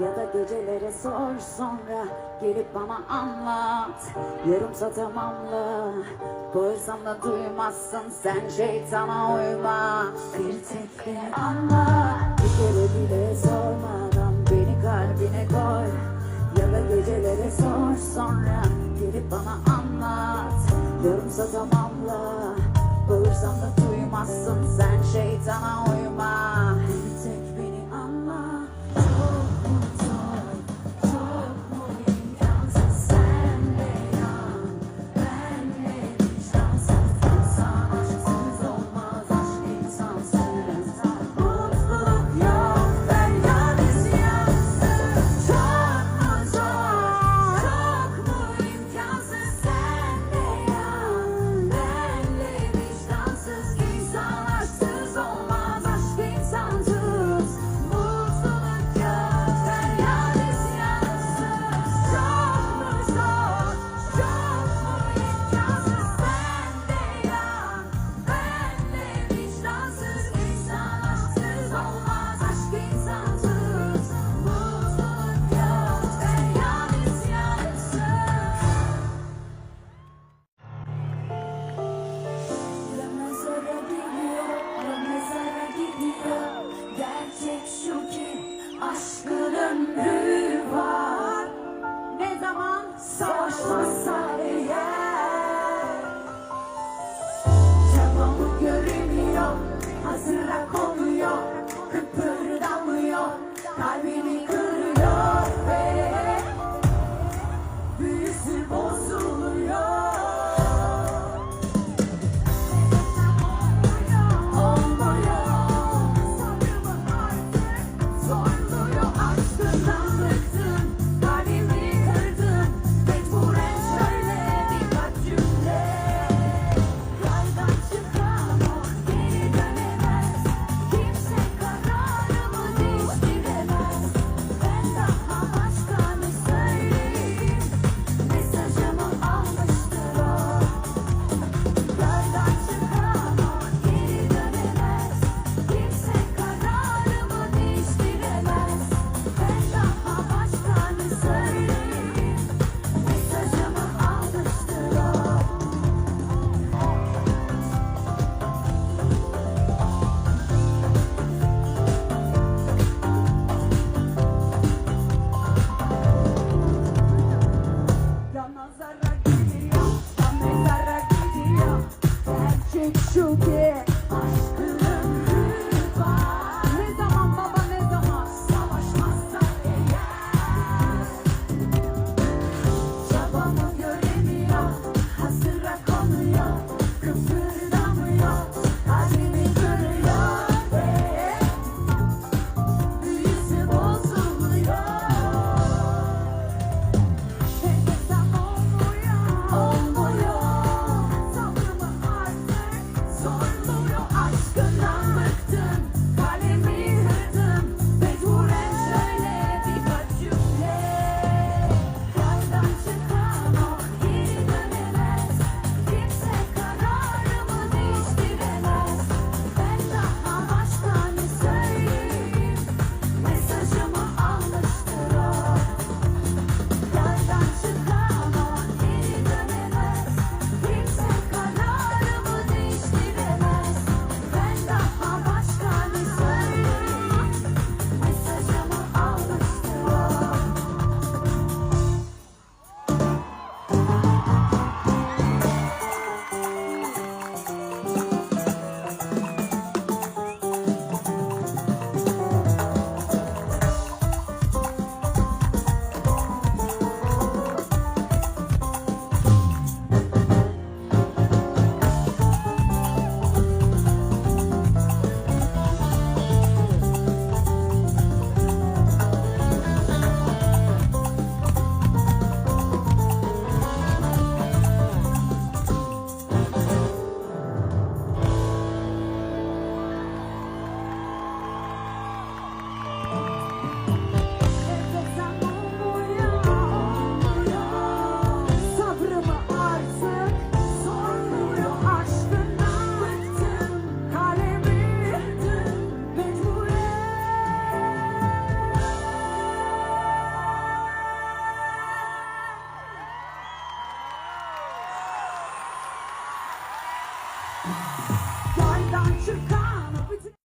Ya da gecelere sor sonra gelip bana anlat. Yarımsa tamamla koysam da duymazsın sen şeytana uyma Bir tek beni anlat Make sure. doctor.